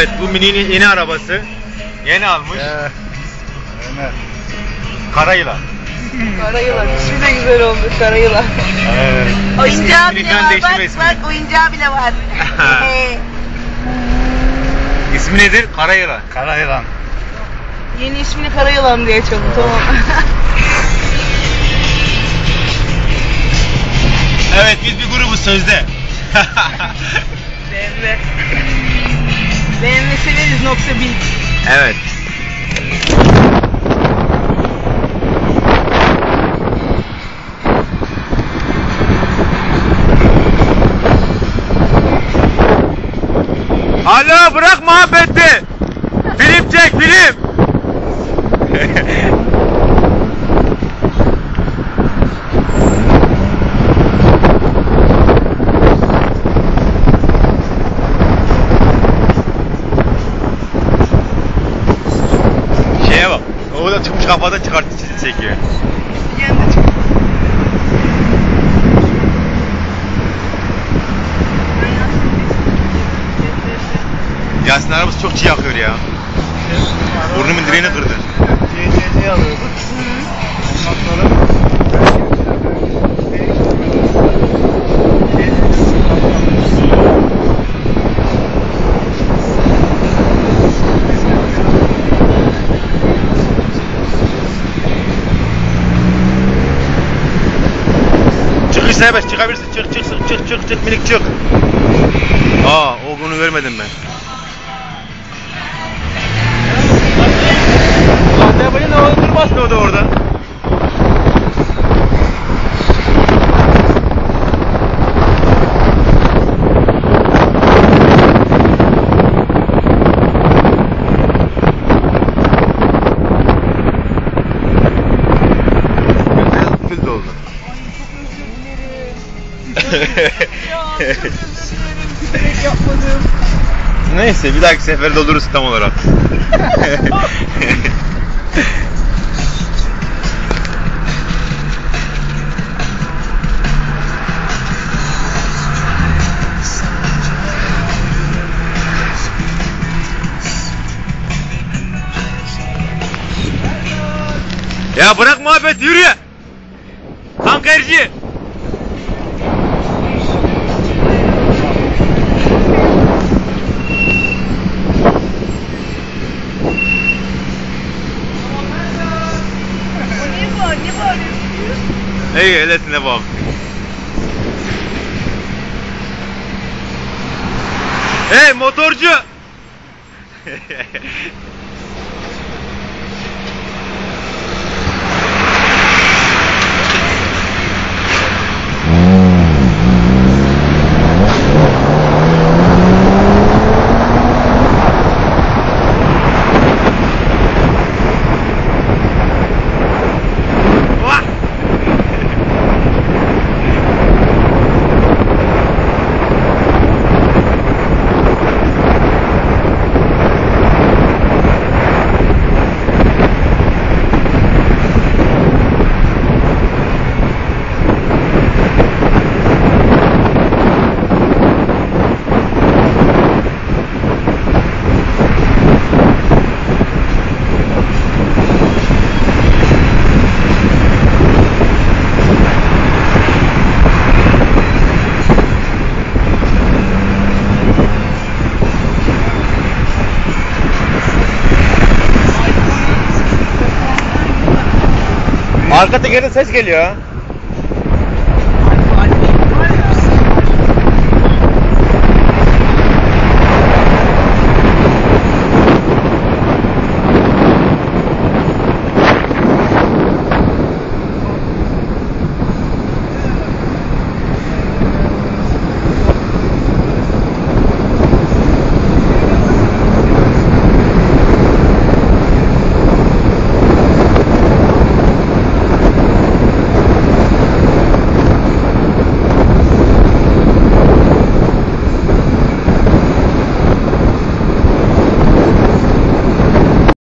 Evet bu Mini'nin yeni arabası. Yeni almış. Ee, evet. Karayılan. Karayılan. İsmi de güzel oldu. Karayılan. Evet. Oyuncağı bile var. Bak ismi. bak oyuncağı bile var. İsmi nedir? Karayılan. Karayılan. Yeni ismini Karayılan diye çalın tamam. Evet biz bir grubuz sözde. BMW. Severiz nokta bin. evet. Alo bırak muhabbeti. Film çek film. Şeye bak. O da çıkmış kafada çıkarttı çekiyor. Yanında çok. Yasin arabası çok çiğ yakıyor ya. Burnumun direğini kırdı. CC'yi alıyorduk. Ondan serbest çıkabilirsin. Çık çık çık çık çık çık minik çık. Aa o bunu görmedim ben. Durmaz o da Yapmadım. Neyse bir dahaki sefer doldururuz tam olarak. ya bırak muhabbet yürü. Tankerci. O Hey elesine bak. Hey motorcu. Arka tekerden ses geliyor.